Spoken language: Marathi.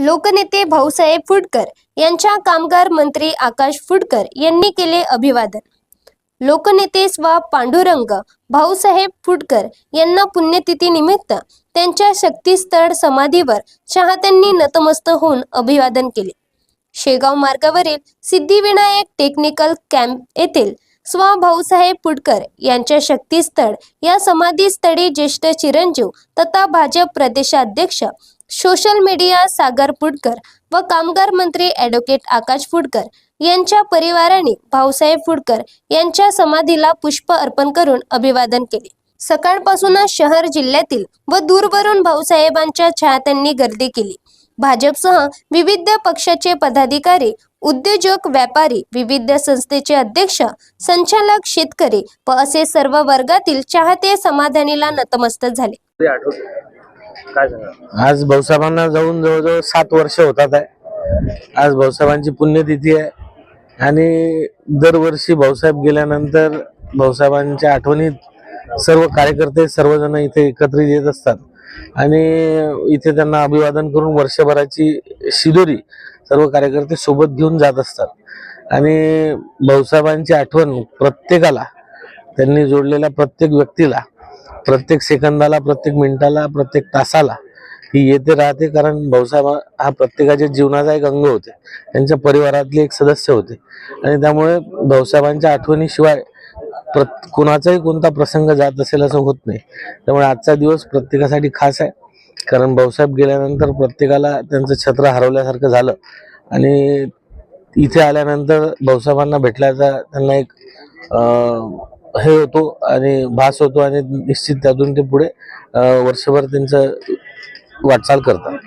लोकनेते भाऊसाहेब फुटकर यांच्या कामगार मंत्री आकाश फुटकर यांनी केले अभिवादन. लोकनेते स्वा पांडुरंग भाऊसाहेब फुटकर यांना पुण्यतिथी निमित्त त्यांच्या शक्तीस्थळ समाधीवर चाहत्यांनी नतमस्त होऊन अभिवादन केले. शेगाव मार्गावरील सिद्धिविनायक टेक्निकल कॅम्प येथील स्वा भाऊसाहेब फुटकर यांच्या शक्तीस्थळ या समाधीस्थळी ज्येष्ठ चिरंजीव तथा भाजप प्रदेशाध्यक्ष सोशल मीडिया सागर फुटकर व कामगार मंत्री ॲडव्होकेट आकाश फुटकर यांच्या परिवाराने भाऊसाहेब फुटकर यांच्या समाधीला पुष्प अर्पण करून अभिवादन केले. सकाळपासूनच शहर जिल्ह्यातील व दूरवरून भाऊसाहेबांच्या चाहत्यांनी गर्दी केली. भाजपसह विविध पक्षाचे पदाधिकारी उद्योजक व्यापारी विविध संस्थेचे अध्यक्ष संचालक शेतकरी व असे सर्व वर्गातील चाहते समाधानीला नतमस्तक झाले. काय सांगा आज भाऊसाहेबांना जाऊन जवळजवळ सात वर्ष होतात आहे. आज भाऊसाहेबांची पुण्यतिथी आहे. आणि दरवर्षी भाऊसाहेब गेल्यानंतर भाऊसाहेबांच्या आठवणीत सर्व कार्यकर्ते सर्वजण इथे एकत्रित येत असतात. आणि इथे त्यांना अभिवादन करून वर्षभराची शिदोरी सर्व कार्यकर्ते सोबत घेऊन जात असतात. आणि भाऊसाहेबांची आठवण प्रत्येकाला त्यांनी जोडलेल्या प्रत्येक व्यक्तीला प्रत्येक सेकंदाला प्रत्येक मिनिटाला प्रत्येक तासाला ही येते राहते कारण भाऊसाहेब हा- प्रत्येकाच्या जीवनाचा एक अंग होते. त्यांच्या परिवारातले एक सदस्य होते. आणि त्यामुळे भाऊसाहेबांच्या आठवणीशिवाय प्रत कुणाचाही कोणता प्रसंग जात असेल असं होत नाही. त्यामुळे आजचा दिवस प्रत्येकासाठी खास आहे. कारण भाऊसाहेब गेल्यानंतर प्रत्येकाला त्यांचं छत्र हरवल्यासारखं झालं. आणि इथे आल्यानंतर भाऊसाहेबांना भेटल्याचा त्यांना एक हे होतो आणि भास होतो आणि निश्चित त्यातून ते पुढे वर्षभर त्यांचं वाटचाल करतात.